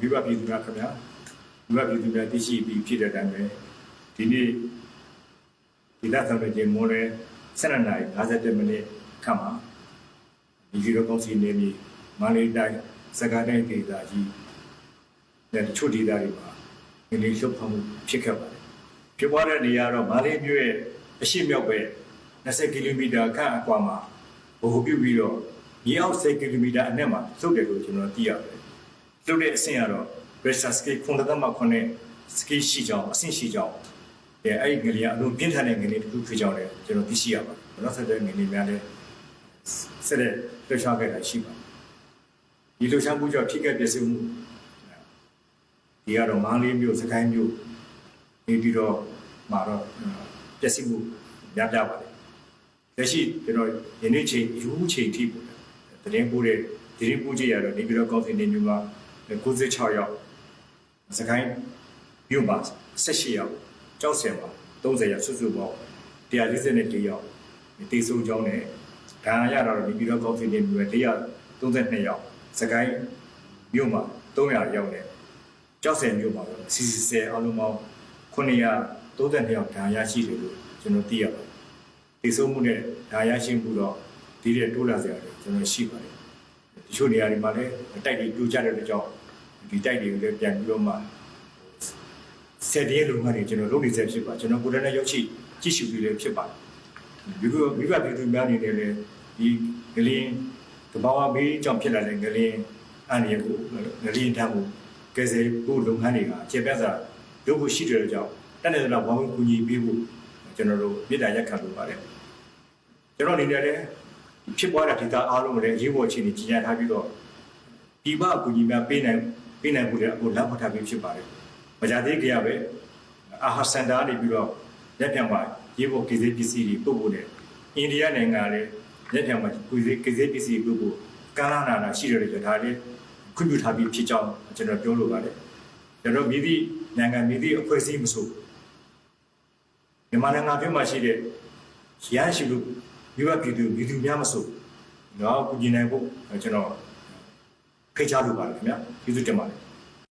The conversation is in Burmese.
မိဘပြည်သူများခင်ဗျာမိဘပြည်သူများသိရှိပြီးဖြစ်တဲ့အတိုင်းပဲဒီနေ့ဒီလက်ဆောင်တဲ့မိုးလဲ7နာရီ57မိနစ်ခန့်မှာဒီဗီဒီယိုကောင်းစီနေမီမန္တလေးတိုင်းစကားတိုင်းဒေသကြီးနဲ့တချို့ဒေသတွေမှာငလျင်လှုပ်ခတ်မှုဖြစ်ခဲ့ပါတယ်ဖြစ်ပွားတဲ့နေရာတော့မန္တလေးမြို့ရဲ့အရှိမြောက်ပဲ20ကီလိုမီတာခန့်အကွာမှာဘိုဟိုပြုပြီးတော့မြေအောက်10ကီလိုမီတာအနက်မှာလှုပ်တယ်လို့ကျွန်တော်သိရတယ် လှုပ်တဲ့အဆင့်ကတော့ Bristol scale ခုနသက်မှခုနှစ် scale ရှိကြောင်းအဆင့်ရှိကြောင်းအဲအဲ့ဒီငလျင်အလုံးပြင်းထန်တဲ့ငလျင်တစ်ခုဖြစ်ကြောင်းလည်းကျွန်တော်သိရှိရပါတယ်နောက်ဆက်တွဲငလျင်များလည်းဆက်လက်လှုပ်ရှားခဲ့တာရှိပါတယ်ဒီလှုပ်ရှားမှုကြောင့်ထိခိုက်ပျက်စီးမှုဒီကတော့မန္တလေးမြို့စကိုင်းမြို့နေပြီးတော့မှာတော့ပျက်စီးမှုများပြပါတယ်လက်ရှိကျွန်တော်ယနေ့ချိန်ယူချိန်ထိပေါ့တရင်ပို့တဲ့တရင်ပို့ကြရတော့နေပြီးတော့ကောင်းစင်နေမြို့မှာ 96ရောက်စကိုင်းမြို့မှာ18ရောက်ကြောက်စင်မှာ30ရောက်စုစုပေါင်း141ရောက်တေဆုံးကြောင်းနဲ့ဒါရရတော့နေပြီးတော့ကောင်းစင်နေမြို့132ရောက်စကိုင်းမြို့မှာ300ရောက်နဲ့ကြောက်စင်မြို့မှာတော့စီစီဆယ်အလုံးပေါင်း932ရောက်ဒါရရှိတယ်လို့ကျွန်တော်သိရပါတယ်တေဆုံးမှုနဲ့ဒါရရှိမှုတော့ဒီတဲ့တိုးလာစရာတွေကျွန်တော်ရှိပါတယ်တချို့နေရာတွေမှာလည်းတိုက်တွေတူကြတဲ့အတွက်ကြောင့် ဒီတိုက်တွေကိုလည်းပြန်ပြီးတော့မှဆက်တဲ့လူငန်းတွေကျွန်တော်လုပ်နေစေဖြစ်ပါကျွန်တော်ကိုယ်တိုင်လည်းရောက်ရှိကြည့်ရှုပြီးလည်းဖြစ်ပါတယ်ဒီကမိဘပြည်သူများအနေနဲ့လည်းဒီငလင်းတဘာဝဘေးကြောင့်ဖြစ်လာတဲ့ငလင်းအန္တရာယ်ကိုငလင်းတမ်းကိုကယ်ဆယ်ဖို့လုပ်ငန်းတွေကကျေပြတ်စွာလုပ်ဖို့ရှိတယ်လို့ကြောင့်တက်တဲ့လောက်ဝမ်းကူညီပေးဖို့ကျွန်တော်တို့မြစ်တာရက်ခံလိုပါတယ်ကျွန်တော်အနေနဲ့လည်းဖြစ်ပွားတဲ့ဒေတာအားလုံးကိုလည်းအရေးပေါ်အခြေအနေကြီးညာထားပြီးတော့ဒီဘအကူကြီးများပေးနိုင် ပေးနိုင်ဖို့လည်းအခုလမ်းဖောက်ထားပြီးဖြစ်ပါတယ်။မကြသေးကြရပဲအာဟာစန်တာနေပြီးတော့လက်ပြန်မှာရေးပေါ်ကိစ္စပစ္စည်းတွေပို့ဖို့နဲ့အိန္ဒိယနိုင်ငံလည်းလက်ပြန်မှာကိစ္စကိစ္စပစ္စည်းပို့ဖို့ကမ်းလာနာနာရှိတယ်လို့ဒါလည်းခွင့်ပြုထားပြီးဖြစ်ကြောင်းကျွန်တော်ပြောလိုပါတယ်။ကျွန်တော်မြည်သည့်နိုင်ငံမြည်သည့်အဖွဲ့အစည်းမဆိုမြန်မာနိုင်ငံပြည်မှာရှိတဲ့ရရှိလို့မိဘပြည်သူပြည်သူများမဆိုတော့ကုညီနိုင်ဖို့ကျွန်တော် ဖိတ်ကြားလိုပါတယ်ခင်ဗျာကျေးဇူးတင်ပါတယ်